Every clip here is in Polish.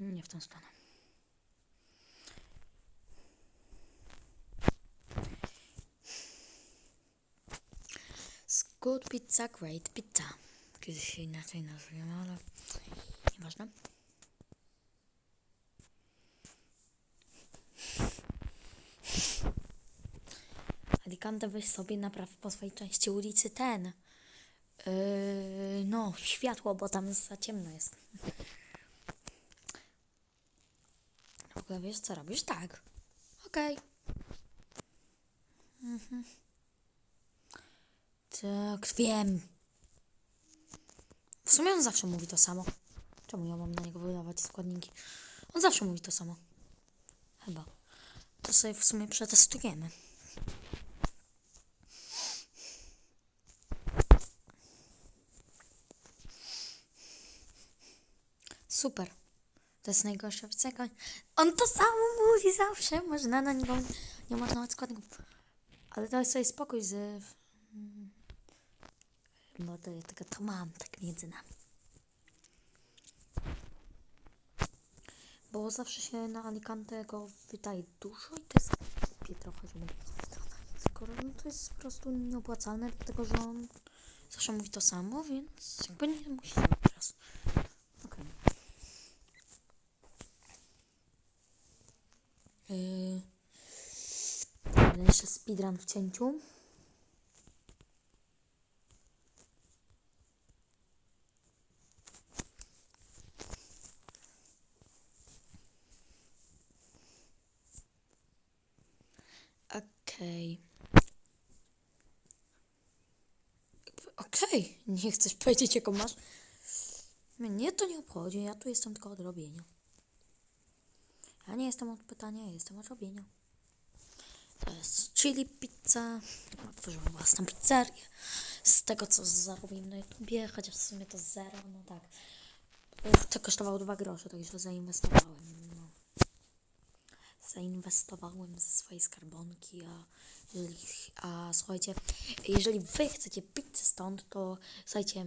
Nie w tą stronę. Good pizza, great pizza. Kiedyś się inaczej nazwiemy, ale nieważne. Alicante weź sobie napraw po swojej części ulicy ten. Yy, no, światło, bo tam za ciemno jest. W ogóle wiesz co robisz? Tak. Okej. Mhm. Tak, wiem. W sumie on zawsze mówi to samo. Czemu ja mam na niego wydawać składniki? On zawsze mówi to samo. Chyba. To sobie w sumie przetestujemy. Super. To jest najgorsza piosenka. On to samo mówi zawsze. Można na niego nie można mać składników. Ale daj sobie spokój z... Bo to ja tylko to mam tak między nami. Bo zawsze się na Alicante go wydaje dużo i to jest głupie trochę, że mówię Skoro no to jest po prostu nieopłacalne, dlatego że on zawsze mówi to samo, więc jakby nie musimy teraz. Okej. Yy, dobra, jeszcze speedrun w cięciu. Okej. Okej, nie chcesz powiedzieć, jaką masz? Mnie to nie obchodzi, ja tu jestem tylko od robienia. Ja nie jestem od pytania, jestem od robienia. To jest chili pizza. Otworzyłam własną pizzerię. Z tego, co zarobiłem na YouTubie, chociaż w sumie to zero, no tak. Ech, To kosztowało 2 grosze, także zainwestowałem. No. Zainwestowałem ze swojej skarbonki, a, jeżeli, a słuchajcie, jeżeli wy chcecie pizzę stąd, to słuchajcie,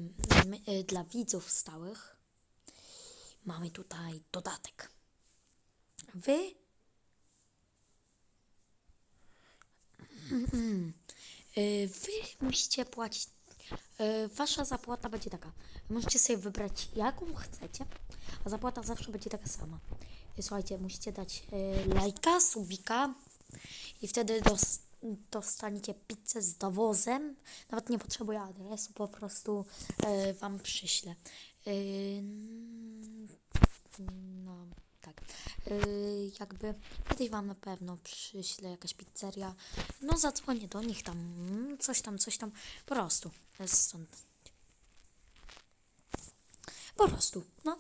my, y, dla widzów stałych mamy tutaj dodatek. Wy Wy musicie płacić. y, Wasza zapłata będzie taka. Możecie sobie wybrać jaką chcecie, a zapłata zawsze będzie taka sama. Y, Słuchajcie, musicie dać lajka, subika i wtedy dos, dostaniecie pizzę z dowozem. Nawet nie potrzebuję adresu, po prostu wam przyślę. Y, no, tak. Yy, jakby kiedyś wam na pewno przyślę jakaś pizzeria. No zadzwonię do nich tam, mm, coś tam, coś tam. Po prostu. Stąd. Po prostu. No.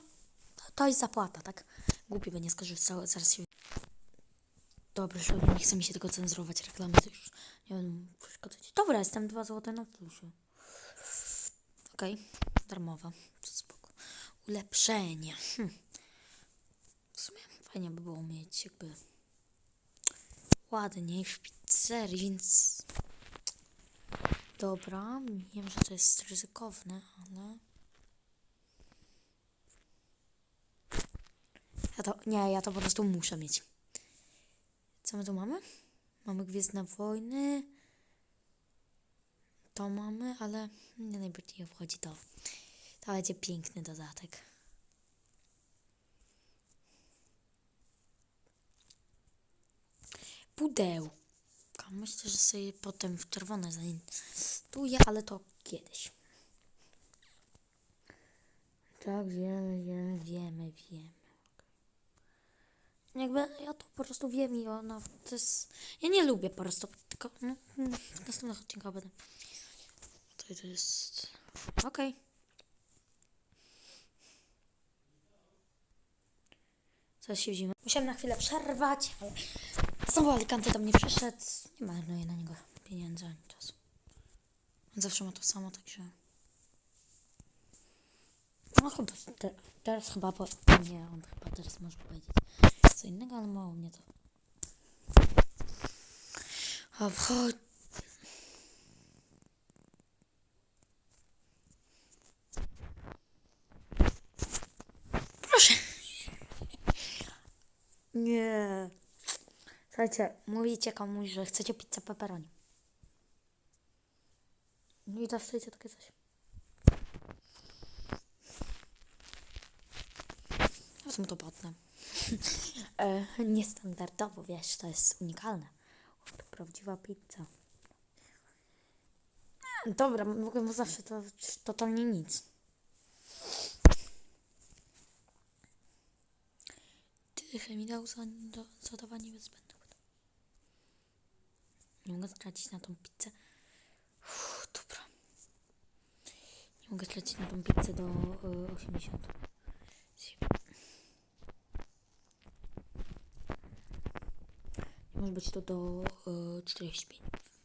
To jest zapłata, tak? Głupie będzie skorzystało, zaraz się... Dobrze, że nie chce mi się tego cenzurować reklamy, to już nie będę przeszkadzać. Dobra, jestem 2 złote na plusie. Okej, darmowa. To spoko. Ulepszenie. Hm. Fajnie by było mieć jakby ładniej w pizzerii, więc dobra, wiem, że to jest ryzykowne, ale ja to, nie, ja to po prostu muszę mieć. Co my tu mamy? Mamy Gwiezdne Wojny. To mamy, ale mnie najbardziej obchodzi to. To będzie piękny dodatek. Pudełka. Myślę, że sobie potem w czerwone zainwestuję, ale to kiedyś. Tak, wiemy, wiemy, wiemy, wiemy. Jakby ja to po prostu wiem i ona to jest... Ja nie lubię po prostu, tylko no, mm, w następnych odcinkach będę. To, to jest... Okej. Zaraz się widzimy. Musiałem na chwilę przerwać, ale znowu Alicante do mnie przyszedł. Nie marnuję na niego pieniędzy ani czasu. On zawsze ma to samo, także... No chyba te, teraz chyba po... Nie, on chyba teraz może powiedzieć co innego, ale mało mnie to... Obchodzi... Proszę. nie. Słuchajcie, mówicie komuś, że chcecie pizzę pepperoni. No i dostajecie takie coś. Są to potne. e, niestandardowo, wiesz, to jest unikalne. To prawdziwa pizza. E, Dobra, mogę zawsze to totalnie nic. Tychy mi dał zadawanie niezbędnych. Nie mogę stracić na tą pizzę. Uff, dobra. Nie mogę stracić na tą pizzę do y, 80. Nie może być to do y, 45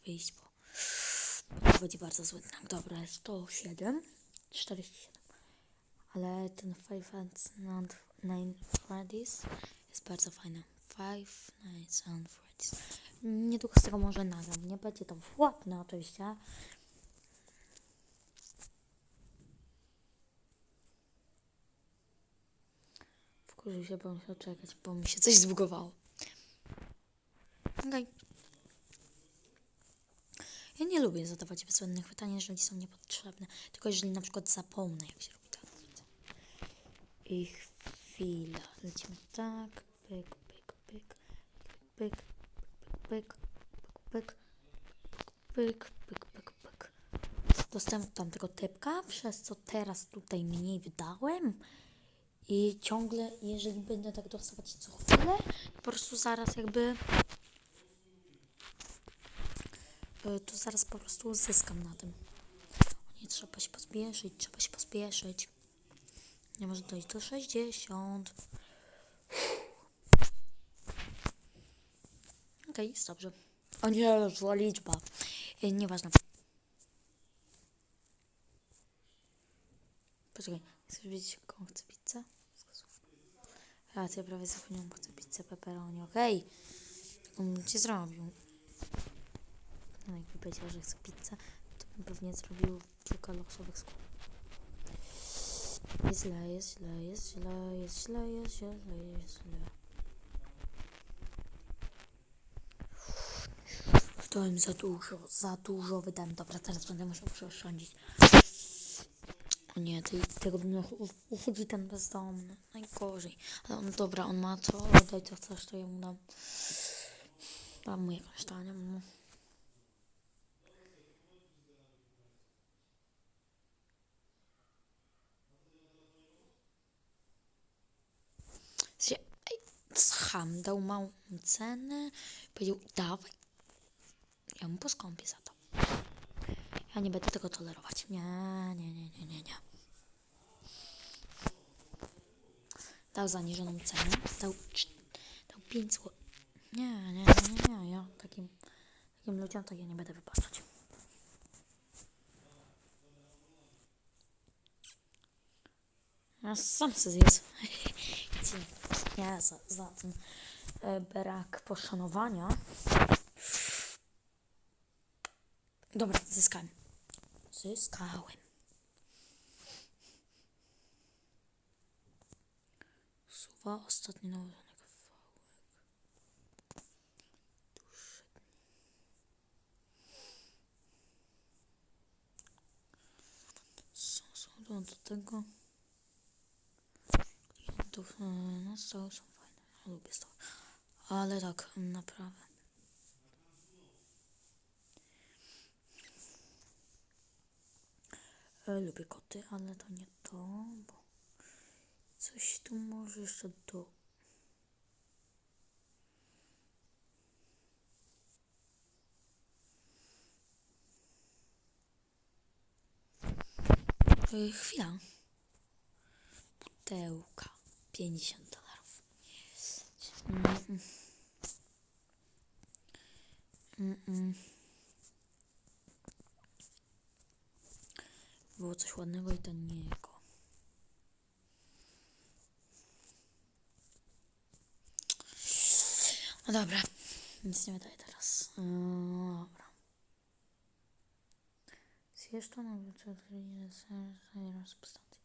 wyjść, bo to będzie bardzo zły znak. Dobra, jest 107, 47. Ale ten Five and Nine Freddy's jest bardzo fajny. Five Nights and Freddy's. Niedługo z tego może nagram. Nie będzie to ładne oczywiście. Wkurzył się, bo musiał czekać, bo mi się coś zbugowało. Okej. Ja nie lubię zadawać bezbędnych pytań, jeżeli są niepotrzebne. Tylko jeżeli na przykład zapomnę, jak się robi wiedzę. I chwila. Lecimy tak. Pyk, pyk, pyk. Pyk, pyk, pyk, pyk, pyk, pyk, pyk. Dostałem tamtego typka, przez co teraz tutaj mniej wydałem. I ciągle, jeżeli będę tak dostawać co chwilę, po prostu zaraz jakby y, to zaraz po prostu zyskam na tym. Nie trzeba się pospieszyć, trzeba się pospieszyć. Nie może dojść do 60. Okej, jest dobrze. O nie, zła liczba. Y, Nieważne. Poczekaj, chcesz wiedzieć, jaką chcę pizzę? Racja, prawie zapomniałam, chcę pizzę pepperoni, okej. Taką bym ci zrobił. No jakby powiedział, że chcę pizzę, to bym pewnie zrobił kilka losowych składów. Jest źle, jest źle, jest źle, jest źle, jest źle, jest źle. Wydałem za dużo, za dużo wydałem. Dobra, teraz będę musiał przeoszczędzić. O nie, tego bym uchodzi ten bezdomny. Najgorzej. Ale on, dobra, on ma to, daj to chcesz, to ja mu dam. Dam mu jakąś tanią, no. Scham, dał małą cenę, powiedział, dawaj. Ja mu poskąpię za to. Ja nie będę tego tolerować. Nie, nie, nie, nie, nie, nie. Dał zaniżoną cenę. Dał, dał 5 zł. Nie, nie, nie, nie. Ja takim, takim ludziom to ja nie będę wybaczać. Ja sam sobie zjedz. Nie, za, za ten e, brak poszanowania. Dobra, zyskałem. Zyskałem. Suwa ostatni nałożony kawałek. Są, są do, tego. Klientów e, na stałe są fajne. Lubię stałe. Ale tak, naprawdę. Lubię koty, ale to nie to, bo coś tu może jeszcze do... E, Chwila. Pudełka. 50 dolarów. Mm, mm. Mm, mm. Było coś ładnego i taniego. No dobra, nic nie wydaje teraz. Yy, dobra. Zjeżdża na ulicę substancji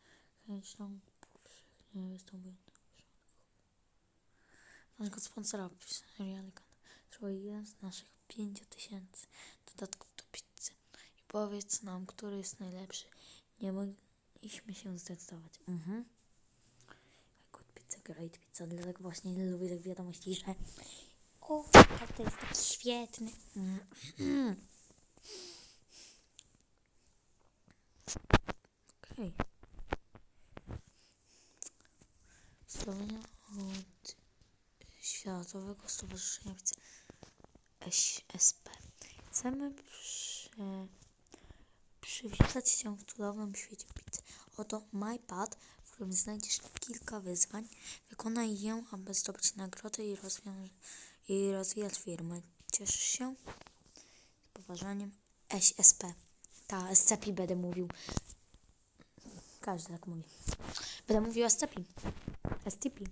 chemiczną powszechnie występującą w środku. naszego sponsora Realkan. Słuchaj, jeden z naszych 5000 dodatków do pizzy. I powiedz nam, który jest najlepszy. Nie mogliśmy się zdecydować. Mhm. Good pizza, great pizza. Dlatego właśnie lubię tych wiadomości, że o, to jest taki świetny. Mm. Okej. Słowienia od Światowego Stowarzyszenia Pizzy SSP. Chcemy prze, przywitać Cię w cudownym świecie pizzy. Oto MyPad, w którym znajdziesz kilka wyzwań. Wykonaj je, aby zdobyć nagrodę i, i rozwijać firmę. Cieszysz się? Z poważaniem SSP. Ta, SCP będę mówił. Każdy tak mówi. Będę mówił SCP. STP.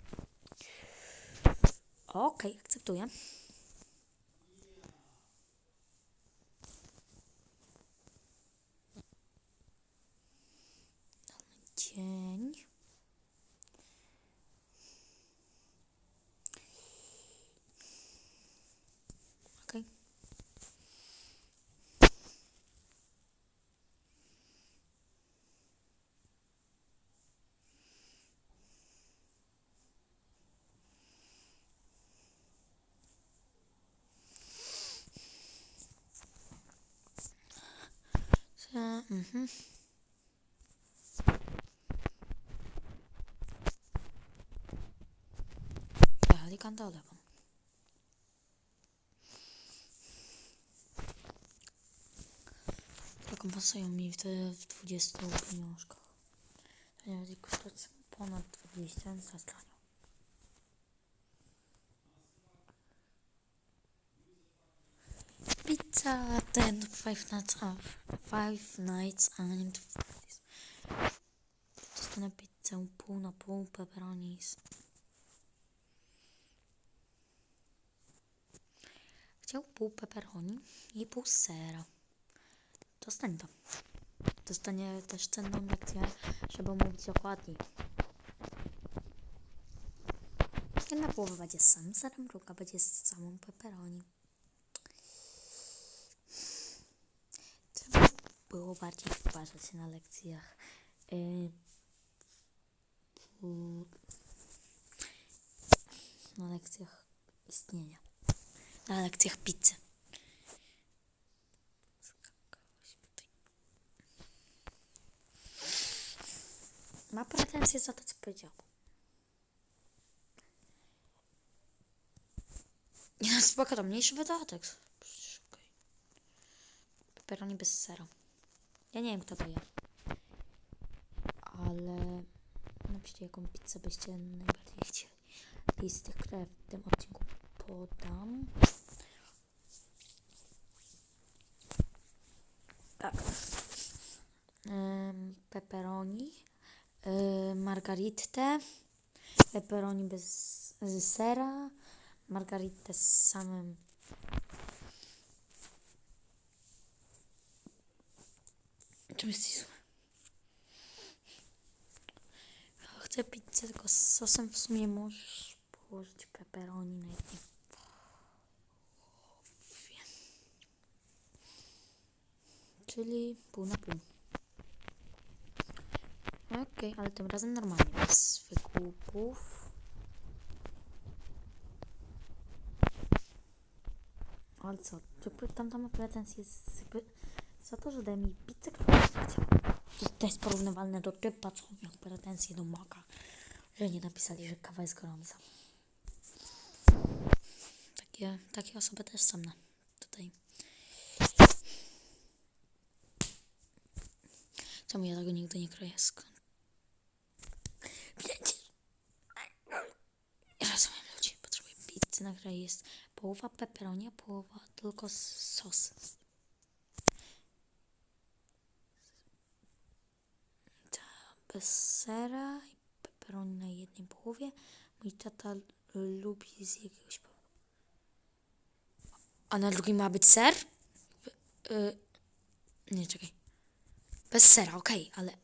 Okej, akceptuję. Dzień. Okej. Mhm. Jechali kantolewą. Rekompensują mi te, w 20 pieniążkach. To nie będzie kosztować ponad 20 za stronią. Pizza ten Five Nights of Five Nights and. Dostanę pizzę pół na pół pepperoni z Chciał pół pepperoni i pół sera. Dostań to. Dostanie też cenną lekcję, żeby mówić dokładniej. Jedna połowa będzie z samym serem, druga będzie z samą pepperoni. Było bardziej uważać na lekcjach. Yy, na lekcjach istnienia. Na lekcjach pizzy. Ma pretensje za to, co powiedział. Nie, no spoko, to mniejszy wydatek. Przecież. Pepperoni bez sera. Ja nie wiem, kto to je. Ale napiszcie, jaką pizzę byście najbardziej chcieli. Tych, które w tym odcinku podam. Tak. Ym, pepperoni, yy, margaritę, pepperoni bez z sera, margaritę z samym czym jest złe? Chcę pizzę tylko z sosem, w sumie możesz położyć pepperoni na jednej połowie. Czyli pół na pół. Okej, ale tym razem normalnie, bez wygłupów. Ale co, jakby tam tam ma pretensje z, za to, że daje mi pizzę, chciał. To, jest porównywalne do typa, co miał pretensje do maka, że nie napisali, że kawa jest gorąca. Takie, takie osoby też są na tutaj. Czemu ja tego nigdy nie kroję? Skąd? Ja rozumiem ludzi. Potrzebuję pizzy, na której jest połowa pepperoni, a połowa tylko sos. Ta bez sera i pepperoni na jednej połowie. Mój tata lubi z jakiegoś powodu. A na drugiej ma być ser? Y, nie, czekaj. Bez sera, okej, ale...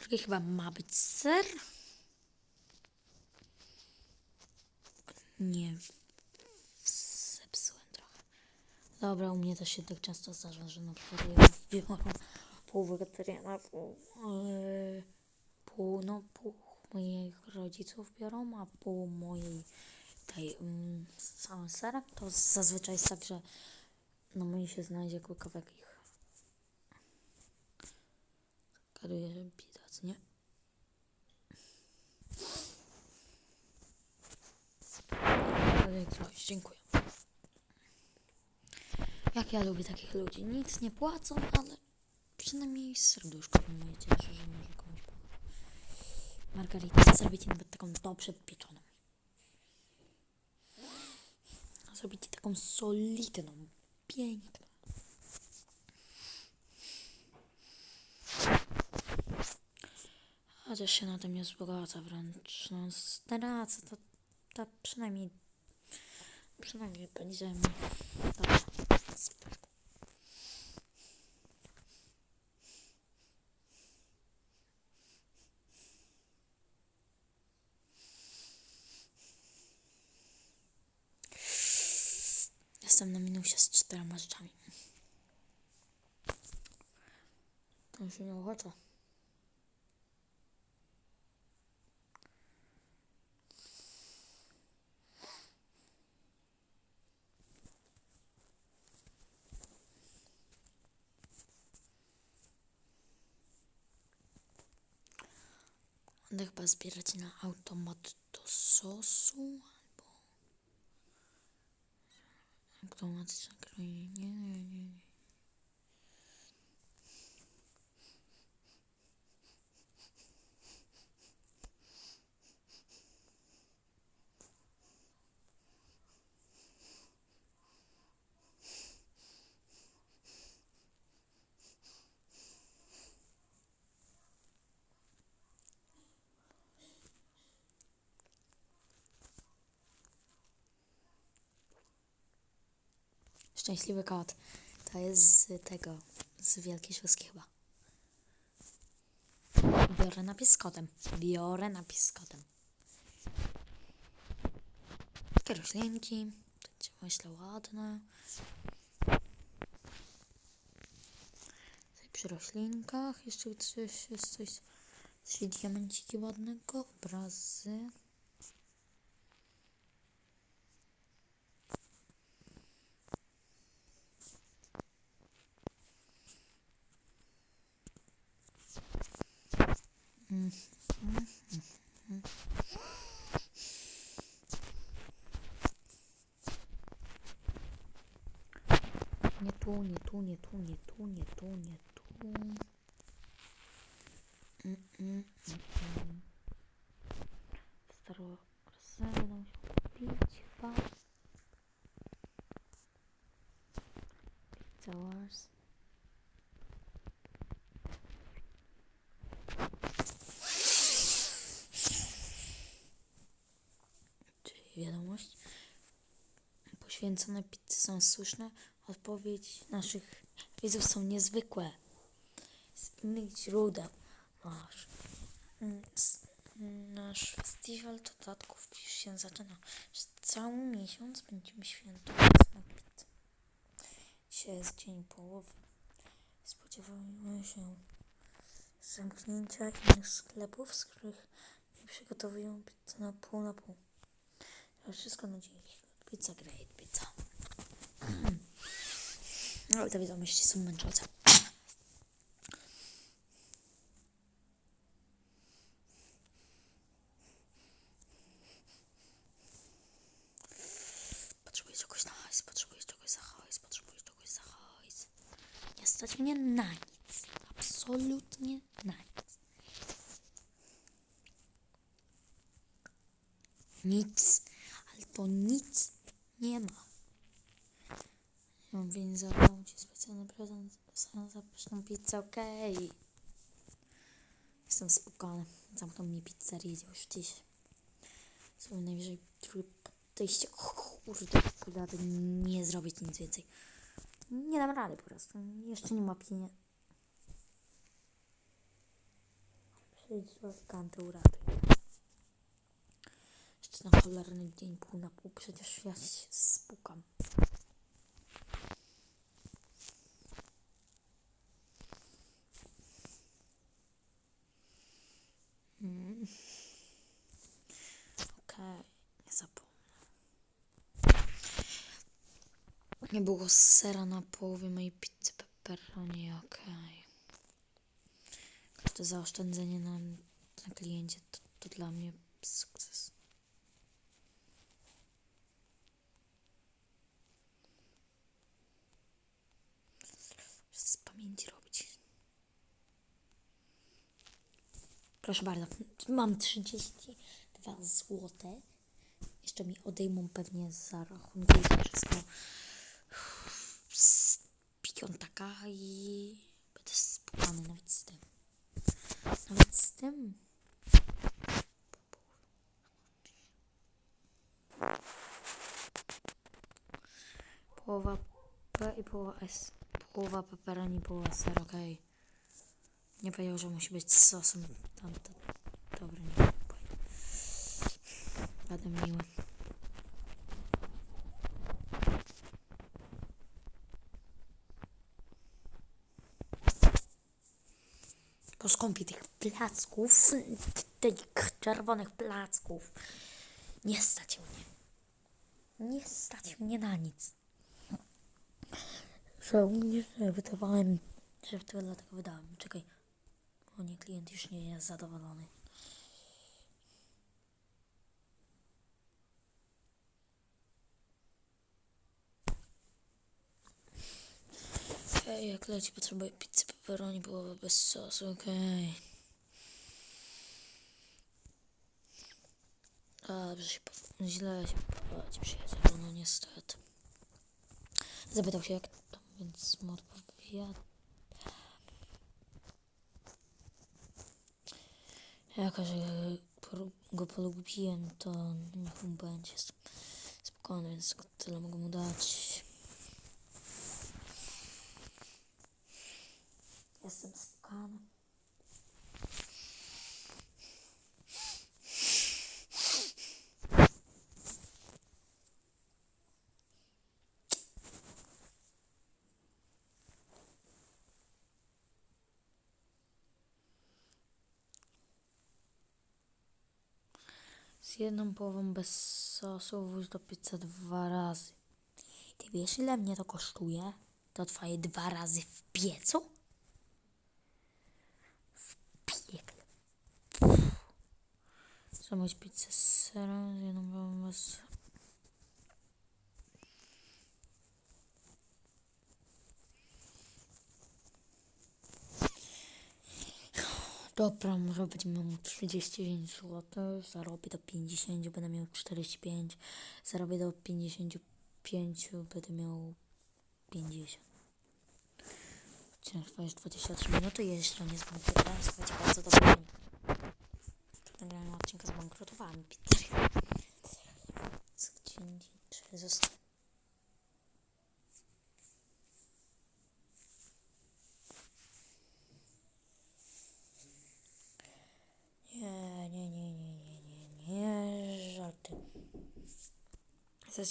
Drugie chyba ma być ser. Nie. Dobra, u mnie też się tak często zdarza, że na przykład ja biorą pół, yy, pół, no pół moich rodziców biorą, a pół mojej tej mm, z samym serem. To zazwyczaj jest tak, że na mojej się znajdzie kawałek ich. Gaduję, że biedac, nie? Coś, dziękuję. Jak ja lubię takich ludzi. Nic nie płacą, ale przynajmniej serduszko mnie cieszy, że może komuś pomóc. Margaritę zrobicie nawet taką dobrze pieczoną. Zrobicie taką solidną, piękną. Chociaż się na tym nie wzbogaca wręcz. No, stracę, to, to przynajmniej przynajmniej będzie mi dobra. Jestem na minusie rzeczami. To się nie opłaca. Będę chyba zbierać na automat do sosu automatyczne. Nie, nie, nie. nie. Szczęśliwy kot. To jest z tego, z Wielkiej Szóstki chyba. Biorę napis z kotem. Biorę napis z kotem. Takie roślinki. Będzie myślę ładne. Tutaj przy roślinkach jeszcze coś jest coś. Trzy diamenciki ładnego. Obrazy. Nie tu, nie tu, nie tu, nie tu, nie tu, nie tu. Mm, mm, mm, mm. Starą rozsadzę nam się kupić chyba. Pizza Wars. Czyli wiadomość. Poświęcone pizzy są słuszne. Odpowiedź naszych widzów są niezwykłe. Z innych źródeł. Nasz, mm, mm, nasz festiwal dodatków już się zaczyna. Cały miesiąc będziemy świętować smak pizzy. Dzisiaj jest dzień połowy. Spodziewamy się zamknięcia innych sklepów, z których przygotowują pizzę na pół na pół. To wszystko na dzień. Pizza great, pizza. No, te wiadomości są męczące. Potrzebuję czegoś na hajs, potrzebuję czegoś za hajs, potrzebuję czegoś za hajs. Nie stać mnie na nic. Absolutnie na nic. Nic. Ale to nic nie ma. Więc zabrał ci specjalny prezent za zapyszną pizzę, okej. Jestem spokojny. Zamkną mi pizzerię już dziś. Sobie najwyżej drugie podejście. Kurde, kurde, nie zrobić nic więcej. Nie dam rady po prostu. Jeszcze nie ma pieniędzy. Przyjdź do kanty uratuj. Na cholerny dzień pół na pół, przecież ja się spukam. Mm. Okej, nie zapomnę. Nie było sera na połowie mojej pizzy pepperoni, okej. Każde zaoszczędzenie na, na kliencie to, to dla mnie sukces. Proszę bardzo, mam 32 złote. Jeszcze mi odejmą pewnie za rachunku i wszystko z piątaka i będę spukany nawet z tym. Nawet z tym. Połowa P i połowa S. Połowa pepperoni, połowa ser, okej. Nie powiedział, że musi być z sosem. Tamto. Dobra, nie. Będę miły. Po skąpie tych placków, tych czerwonych placków. Nie stać mnie. Nie stać mnie na nic. Żałuję, że wydawałem, że to dlatego wydałem. Czekaj. O nie, klient już nie jest zadowolony. Okej, jak leci, potrzebuję pizzy pepperoni, połowę bez sosu, okej. A, Dobrze się pow- źle się prowadzi przyjaciel, no niestety. Zapytał się jak to, więc mu odpowiada. Jako, że go polubiłem, to niech mu będzie sp- spokojny, więc tyle mogę mu dać. Jestem spokojny. Z jedną połową bez sosu włóż do pizzy dwa razy. Ty wiesz ile mnie to kosztuje? To twoje dwa razy w piecu? W piekle. Zamówić pizzę z serem, z jedną połową bez... Dobra, może być miał 39 zł, zarobię do 50, będę miał 45, zarobię do 55, będę miał 50. Odcinek trwa już 23 minuty i jeszcze nie zbankrutowałem, słuchajcie, bardzo dobrze. Przed nagraniem odcinka zbankrutowałem pizzerię. Co dzień, czy zostało